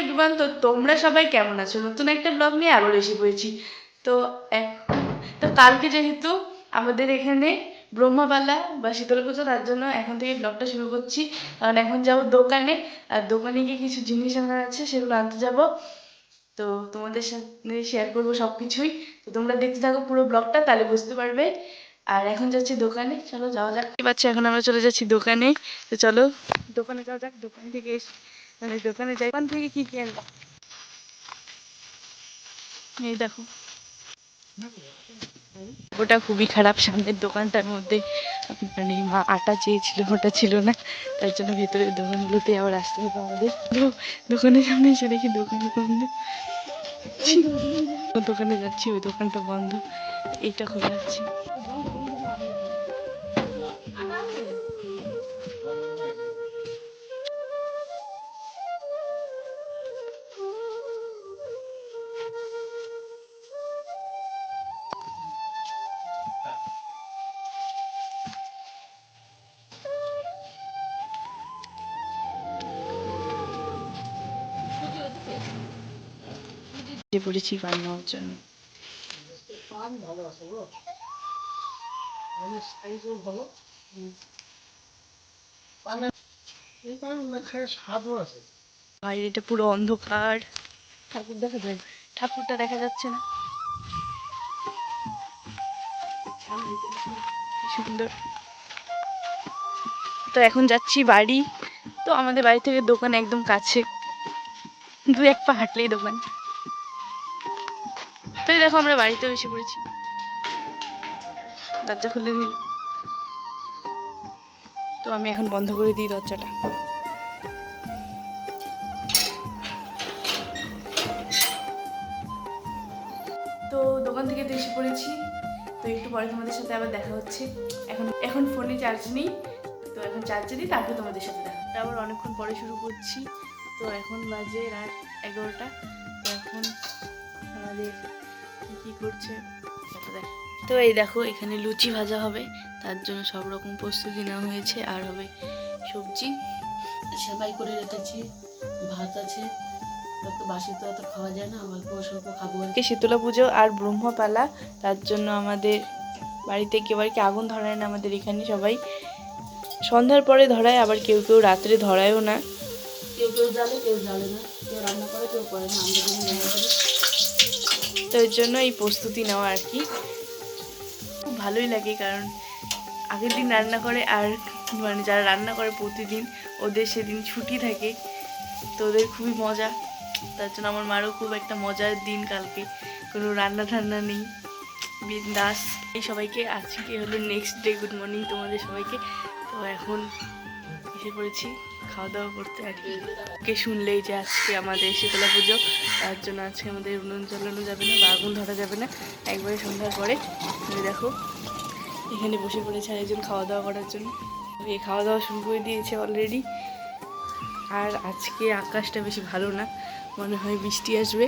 Everyone তো তোমরা সবাই কেমন আছো? নতুন একটা ব্লগ নিয়ে আবার এসে পড়েছি তো তো কালকে যেহেতু আমাদের এখানে ব্রহ্মপালা বা শীতল পুজো তার জন্য এখন থেকে ব্লগটা শুরু করছি। কারণ এখন যাব দোকানে, আর দোকানে গিয়ে কিছু জিনিস আনার আছে, সেগুলো আনতে যাব। তো তোমাদের সাথে শেয়ার করব সব কিছুই তো তোমরা দেখতে থাকো পুরো ব্লগটা তাহলে বুঝতে পারবে। আর এখন যাচ্ছি দোকানে, চলো যাওয়া যাক। পাচ্ছি এখন আমরা চলে যাচ্ছি দোকানে। তো চলো দোকানে যাওয়া যাক, দোকান থেকে এসে মানে দোকানে যাই দোকান থেকে কি কি আনব? এই দেখো। ওটা খুবই খারাপ, সামনের দোকানটার মধ্যে মানে মা আটা চেয়েছিল, ওটা ছিল না। তার জন্য ভেতরের দোকানগুলোতে আবার আসতে হবে আমাদের। দোকানের সামনে এসে দেখি দোকান বন্ধ দোকানে যাচ্ছি, ওই দোকানটা বন্ধ। এইটা খুলে যাচ্ছি পড়েছি পান নেওয়ার জন্য। পুরো অন্ধকার। ঠাকুর দেখা যায় ঠাকুরটা দেখা যাচ্ছে না। সুন্দর। তো এখন যাচ্ছি বাড়ি। তো আমাদের বাড়ি থেকে দোকান একদম কাছে। দু এক পা হাঁটলেই দোকান। এই দেখো আমরা বাড়িতেও এসে পড়েছি। দরজা খুলে দিল তো আমি এখন বন্ধ করে দিই দরজাটা। তো দোকান থেকে তো এসে পড়েছি। তো একটু পরে তোমাদের সাথে আবার দেখা হচ্ছে। এখন এখন ফোনে চার্জ নেই। তো এখন চার্জে দিই, তারপর তোমাদের সাথে দেখা। আবার অনেকক্ষণ পরে শুরু করছি। তো এখন বাজে রাত এগারোটা। তো এখন আমাদের কি করছে? তো এই দেখো এখানে লুচি ভাজা হবে। তার জন্য সব রকম প্রস্তুতি নেওয়া হয়েছে। আর হবে সবজি। সেবাই করে রেখেছি। ভাত আছে। বাসি তো অত খাওয়া যায় না। অল্প স্বল্প খাব আর কি। শীতলা পুজো আর ব্রহ্মপালা। তার জন্য আমাদের বাড়িতে কেউ আর কি আগুন ধরায় না। আমাদের এখানে সবাই সন্ধ্যার পরে ধরায় আবার কেউ কেউ রাত্রে ধরায়ও না। কেউ কেউ জ্বালে কেউ জ্বালে না। কেউ রান্না করে কেউ করে না। আমরা যেমন রান্না করি তো এর জন্য এই প্রস্তুতি নেওয়া আর কি। খুব ভালোই লাগে কারণ আগের দিন রান্না করে আর মানে যারা রান্না করে প্রতিদিন, ওদের সেদিন ছুটি থাকে, তো ওদের খুবই মজা। তার জন্য আমার মারও খুব একটা মজার দিন কালকে। কোনো রান্না ঠান্না নেই, বিন্দাস। এই সবাইকে, আজকে হলো নেক্সট ডে গুড মর্নিং তোমাদের সবাইকে। তো এখন এসে পড়েছি। খাওয়া দাওয়া করতে আর কি। কে শুনলেই যে আজকে আমাদের শীতলা পুজো, তার জন্য আজকে আমাদের উনুন জ্বালানো যাবে না বা আগুন ধরা যাবে না। একবারে সন্ধ্যার পরে। এই দেখো, এখানে বসে পড়েছে আরেকজন খাওয়া দাওয়া করার জন্য। এই খাওয়া দাওয়া শুরু করে দিয়েছে অলরেডি আর আজকে আকাশটা বেশি ভালো না, মনে হয় বৃষ্টি আসবে।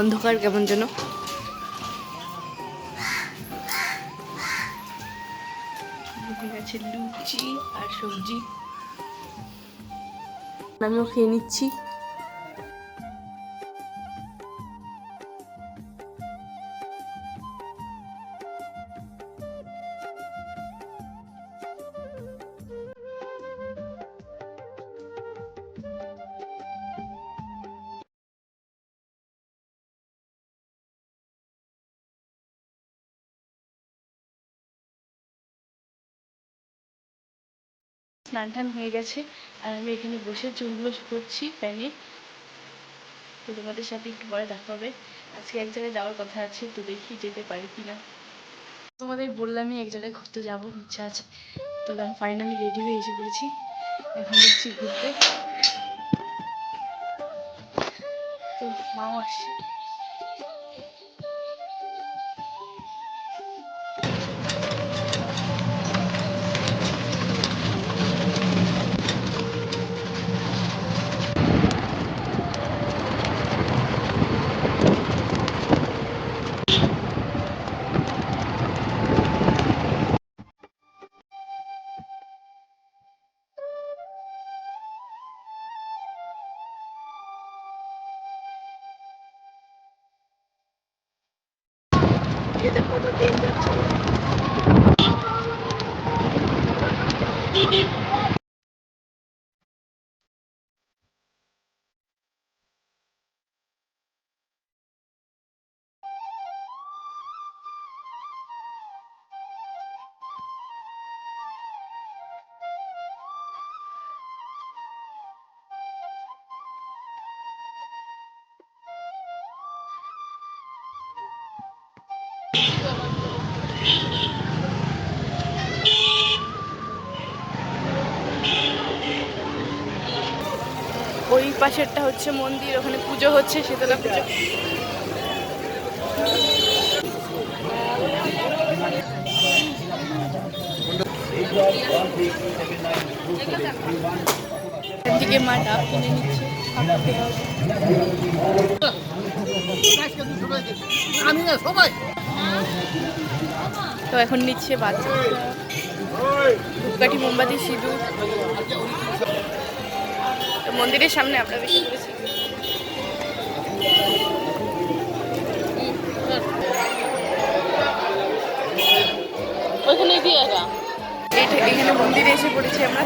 অন্ধকার কেমন যেন। আছে লুচি আর সবজি। আমিও খেয়ে নিচ্ছি। স্নান টান হয়ে গেছে। আর আমি এখানে বসে চুলগুলো করছি প্যানে। তো তোমাদের সাথে একটু পরে দেখা হবে। আজকে এক জায়গায় যাওয়ার কথা আছে, তো দেখি যেতে পারি কিনা। তোমাদের বললামই এক জায়গায় ঘুরতে যাব, ইচ্ছা আছে। তো আমি ফাইনালি রেডি হয়ে এসে পড়েছি। এখন যাচ্ছি ঘুরতে। তো মাও আসছে। Thank you. ওই পাশেরটা হচ্ছে মন্দির, ওখানে পুজো হচ্ছে, শীতলা পুজো। এদিকে মা ডাব কিনে নিচ্ছে তো এখন নিচ্ছে বাচ্চা। ধূপকাঠি, মোমবাতি, সিঁদুর। মন্দিরের সামনে আমরা বেশি করেছি ওইখানে দিয়ে এখানে মন্দিরে এসে পড়েছি আমরা।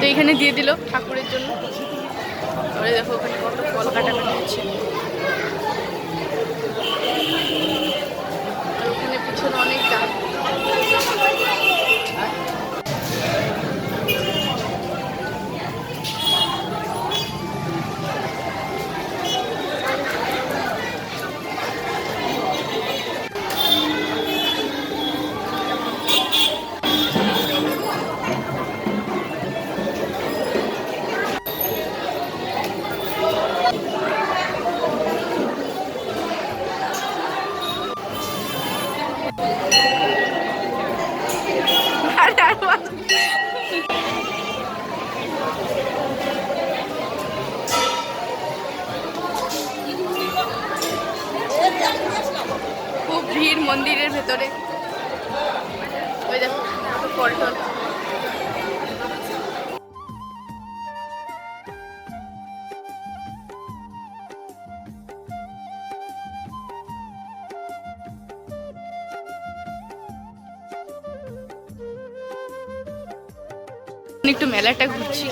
তো এখানে দিয়ে দিল ঠাকুরের জন্য। তারপরে দেখো ওখানে কত ফল কাটাকাটি হচ্ছে। পল্টন। একটু মেলাটা ঘুরছি।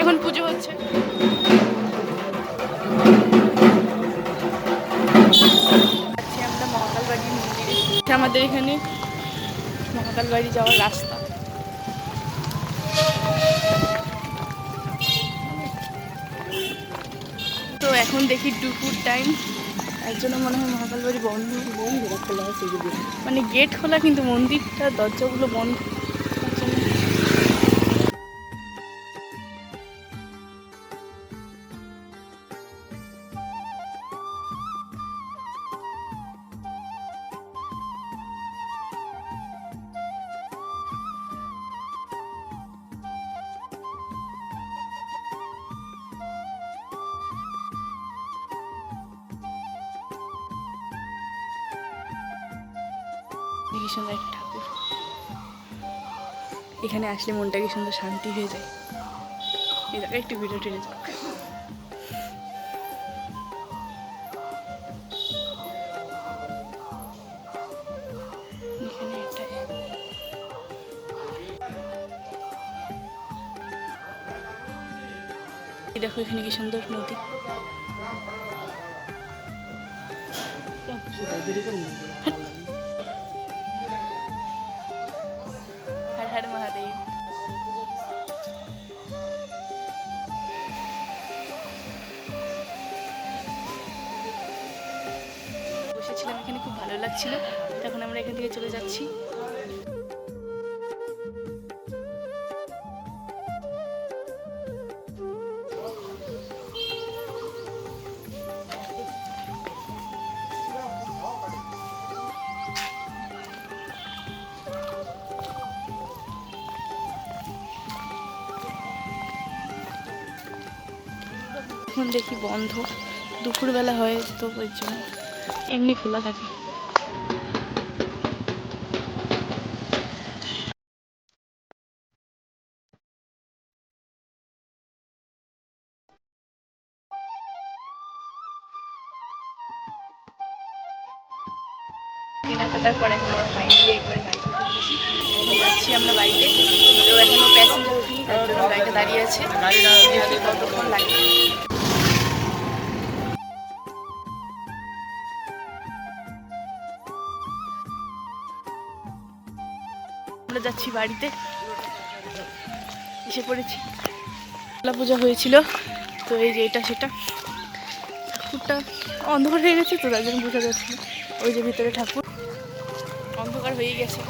এখন পুজো হচ্ছে। আমরা মহাকাল বাড়ি মন্দিরে আমাদের এখানে মহাকাল বাড়ি যাওয়ার রাস্তা। তো এখন দেখি দুপুর টাইম এর জন্য মনে হয় মহাকাল বাড়ি বন্ধ বন্ধ খোলা আছে মানে গেট খোলা কিন্তু মন্দিরটা দরজাগুলো বন্ধ। সুন্দর একটা ঠাকুর। এখানে আসলে মনটা কি সুন্দর শান্তি হয়ে যায়। এই জায়গায় একটু ভিডিও টেনে যাক। দেখো এখানে কি সুন্দর নদী। হর এখানে খুব ভালো লাগছিল। তখন আমরা এখান থেকে চলে যাচ্ছি। এখন দেখি বন্ধ। দুপুরবেলা হয় তো ওই জন্য এমনি খোলা থাকে। কেনাকাটার পরে এখন আমরা ফাইনালি একবারে গাড়িতে যাচ্ছি। আমরা বাড়িতে তো এখনও প্যাসেঞ্জার উঠিনি তার জন্য গাড়িটা দাঁড়িয়ে আছে। কতক্ষণ আমরা যাচ্ছি বাড়িতে। এসে পড়েছি। দুর্গা পূজা হয়েছিল, তো এই যে এটা সেটা। ঠাকুরটা অন্ধকার হয়ে গেছে, তো তার জন্য বোঝা যাচ্ছে ওই যে ভিতরে ঠাকুর। অন্ধকার হয়ে গেছে।